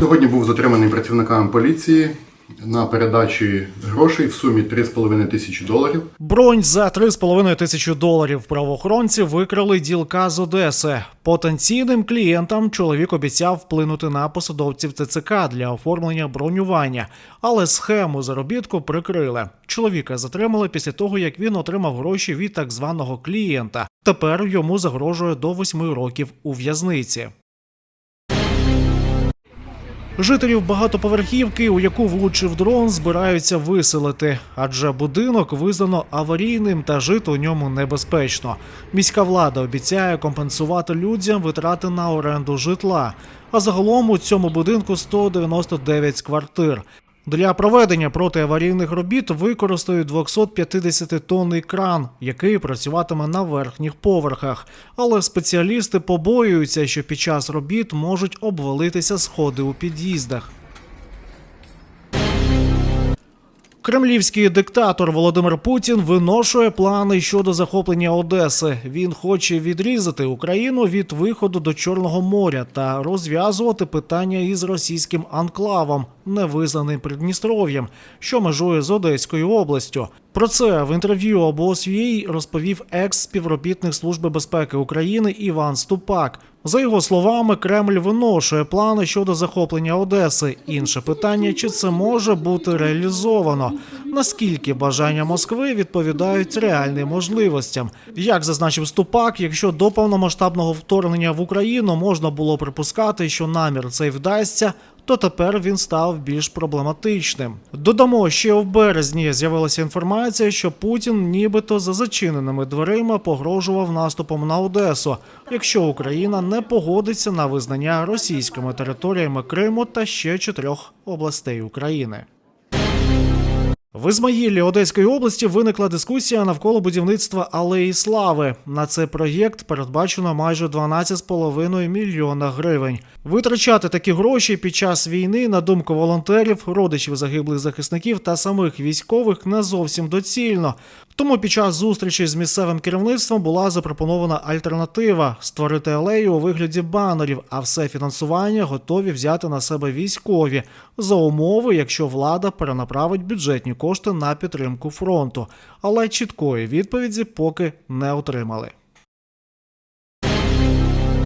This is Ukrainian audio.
Сьогодні був затриманий працівниками поліції на передачі грошей в сумі 3,5 тисячі доларів. Бронь за 3,5 тисячі доларів правоохоронці викрали ділка з Одеси. Потенційним клієнтам чоловік обіцяв вплинути на посадовців ТЦК для оформлення бронювання, але схему заробітку прикрили. Чоловіка затримали після того, як він отримав гроші від так званого клієнта. Тепер йому загрожує до 8 років у в'язниці. Жителів багатоповерхівки, у яку влучив дрон, збираються виселити, адже будинок визнано аварійним та жити у ньому небезпечно. Міська влада обіцяє компенсувати людям витрати на оренду житла. А загалом у цьому будинку 199 квартир. Для проведення протиаварійних робіт використають 250 тонний кран, який працюватиме на верхніх поверхах. Але спеціалісти побоюються, що під час робіт можуть обвалитися сходи у під'їздах. Кремлівський диктатор Володимир Путін виношує плани щодо захоплення Одеси. Він хоче відрізати Україну від виходу до Чорного моря та розв'язувати питання із російським анклавом, невизнаним Придністров'ям, що межує з Одеською областю. Про це в інтерв'ю обос.ua розповів екс-співробітник Служби безпеки України Іван Ступак. За його словами, Кремль виношує плани щодо захоплення Одеси. Інше питання, чи це може бути реалізовано? Наскільки бажання Москви відповідають реальним можливостям? Як зазначив Ступак, якщо до повномасштабного вторгнення в Україну можна було припускати, що намір цей вдасться, то тепер він став більш проблематичним. Додамо, ще в березні з'явилася інформація, що Путін нібито за зачиненими дверима погрожував наступом на Одесу, якщо Україна не погодиться на визнання російськими територіями Криму та ще чотирьох областей України. В Ізмаїлі Одеської області виникла дискусія навколо будівництва алеї слави. На цей проєкт передбачено майже 12,5 мільйона гривень. Витрачати такі гроші під час війни, на думку волонтерів, родичів загиблих захисників та самих військових не зовсім доцільно. Тому під час зустрічі з місцевим керівництвом була запропонована альтернатива створити алею у вигляді банерів, а все фінансування готові взяти на себе військові за умови, якщо влада перенаправить бюджетні кошти на підтримку фронту. Але чіткої відповіді поки не отримали.